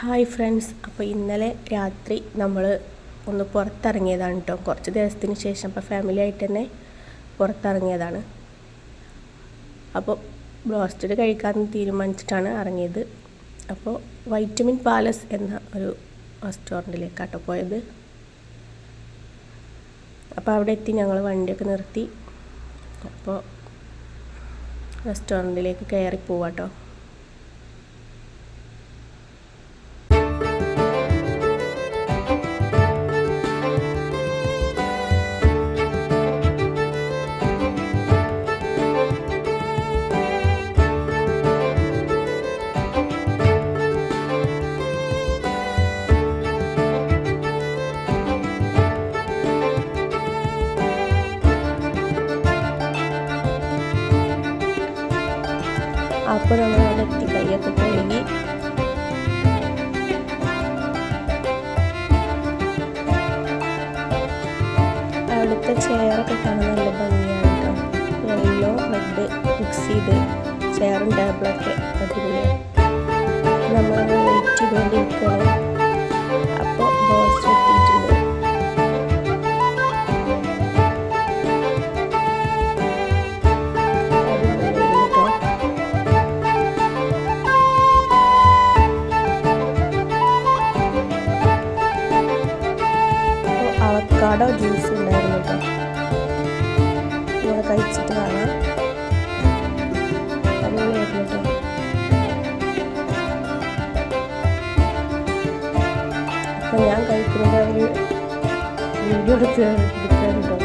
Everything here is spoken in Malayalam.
ഹായ് ഫ്രണ്ട്സ് അപ്പോൾ ഇന്നലെ രാത്രി നമ്മൾ ഒന്ന് പുറത്തിറങ്ങിയതാണ് കേട്ടോ കുറച്ച് ദിവസത്തിന് ശേഷം അപ്പോൾ ഫാമിലി ആയിട്ട് തന്നെ പുറത്തിറങ്ങിയതാണ്. അപ്പോൾ ബ്രോസ്റ്റഡ് കഴിക്കാൻ തീരുമാനിച്ചിട്ടാണ് ഇറങ്ങിയത്. അപ്പോൾ വൈറ്റമിൻ പാലസ് എന്ന ഒരു റെസ്റ്റോറന്റിലേക്കാട്ടോ പോയത്. അപ്പോൾ അവിടെ എത്തി ഞങ്ങൾ വണ്ടിയൊക്കെ നിർത്തി. അപ്പോൾ റെസ്റ്റോറന്റിലേക്ക് കയറി പോവാട്ടോ. അപ്പോൾ നമ്മൾ അവിടെ എത്തി കൈയൊക്കെ കഴുകി. അവിടുത്തെ ചെയറൊക്കെ കാണാൻ നല്ല ഭംഗിയാണ് കേട്ടോ. യെല്ലോ റെഡ് മിക്സ് ചെയ്ത് ചെയറും ടേബിളൊക്കെ അടിപൊളിയാണ് നമ്മൾ വെയിറ്റ് ചെയ്തുകൊണ്ടിരിക്കുകയാണ്. അവക്കാടോ ജ്യൂസ് ഉണ്ടായിരുന്നു കേട്ടോ. ഇവിടെ കഴിച്ചിട്ട് കാണാം. അടിപൊളിയായിരുന്നു ഞാൻ കഴിക്കുന്നത് അവർ വീഡിയോ എടുത്ത് എടുക്കാറുണ്ടോ.